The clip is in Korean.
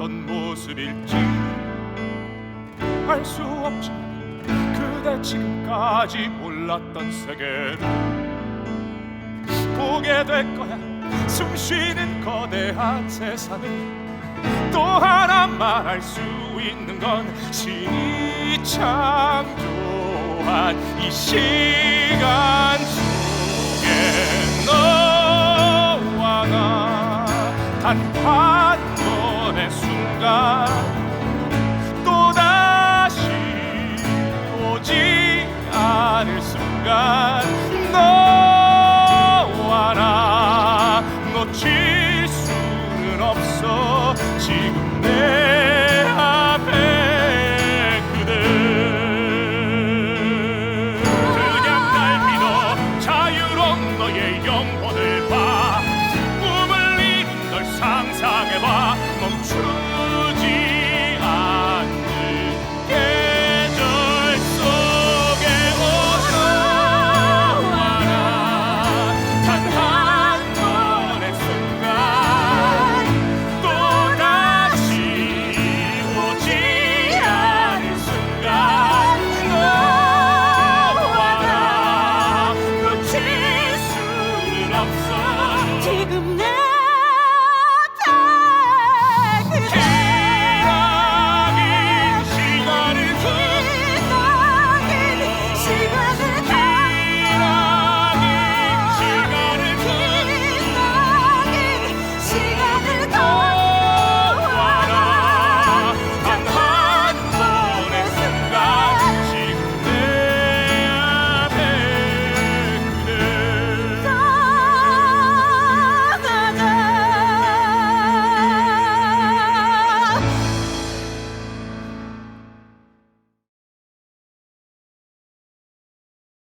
어떤 모습일지 알 수 없지. 그대 지금까지 몰랐던 세계를 보게 될 거야. 숨 쉬는 거대한 세상을 또 하나 말할 수 있는 건 신이 창조한 이시 순간 또다시 오지 않을 순간 너와 나 놓칠 수는 없어. 지금 내 앞에 그대 그냥 날 믿어. 자유로운 너의 영혼을 봐. 꿈을 이룬 널 상상해봐. 멈춘